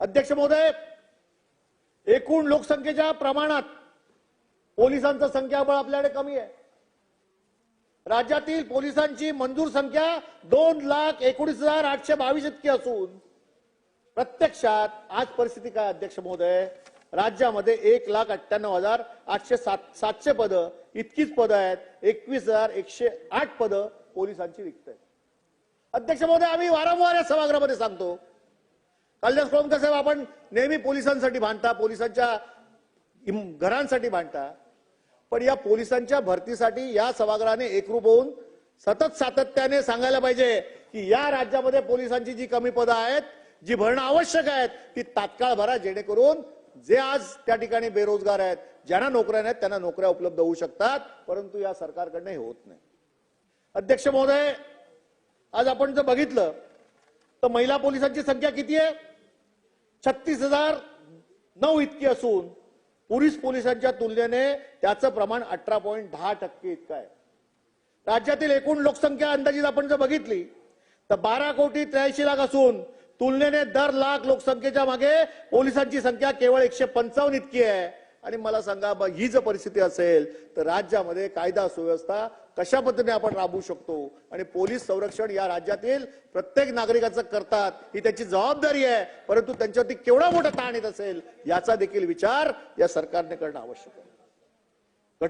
अध्यक्ष महोदय एकूण लोकसंख्येच्या प्रमाणात पोलिसांचं संख्याबळ आपल्याकडे कमी आहे. राज्यातील पोलिसांची मंजूर संख्या दोन लाख एकोणीस हजार आठशे बावीस इतकी असून प्रत्यक्षात आज परिस्थिती काय अध्यक्ष महोदय? राज्यामध्ये एक लाख अठ्ठ्याण्णव हजार आठशे सात सातशे पदं इतकीच पदं आहेत. एकवीस हजार एकशे आठ पदं पोलिसांची रिक्त आहेत. अध्यक्ष महोदय आम्ही वारंवार या सभागृहामध्ये सांगतो कालिदास कोळंबकर साहेब आपण नेहमी पोलिसांसाठी भांडता पोलिसांच्या घरांसाठी भांडता. पण या पोलिसांच्या भरतीसाठी या सभागृहाने एकरूप होऊन सतत सातत्याने सांगायला पाहिजे की या राज्यामध्ये पोलिसांची जी कमी पदं आहेत जी भरणं आवश्यक आहेत ती तात्काळ भरा जेणेकरून जे आज त्या ठिकाणी बेरोजगार आहेत ज्यांना नोकऱ्या नाहीत त्यांना नोकऱ्या उपलब्ध होऊ शकतात परंतु या सरकारकडनं हे होत नाही. अध्यक्ष महोदय आज आपण जर बघितलं तर महिला पोलिसांची संख्या किती आहे? छत्तीस हजार नऊ इतकी असून पुरुष पोलिसांच्या तुलनेने त्याचं प्रमाण अठरा पॉईंट दहा टक्के इतकं आहे. राज्यातील एकूण लोकसंख्या अंदाजित आपण जर बघितली तर बारा कोटी त्र्याऐंशी लाख असून तुलनेने दर लाख लोकसंख्येच्या मागे पोलिसांची संख्या केवळ एकशे पंचावन्न इतकी आहे. आणि मला सांगा मग ही जर परिस्थिती असेल तर राज्यामध्ये कायदा सुव्यवस्था कशा पद्धतीने आपण राबवू शकतो? आणि पोलीस संरक्षण या राज्यातील प्रत्येक नागरिकाचं करतात ही त्याची जबाबदारी आहे परंतु त्यांच्यावरती केवढा मोठा ताण येत असेल याचा देखील विचार या सरकारने करणं आवश्यक आहे.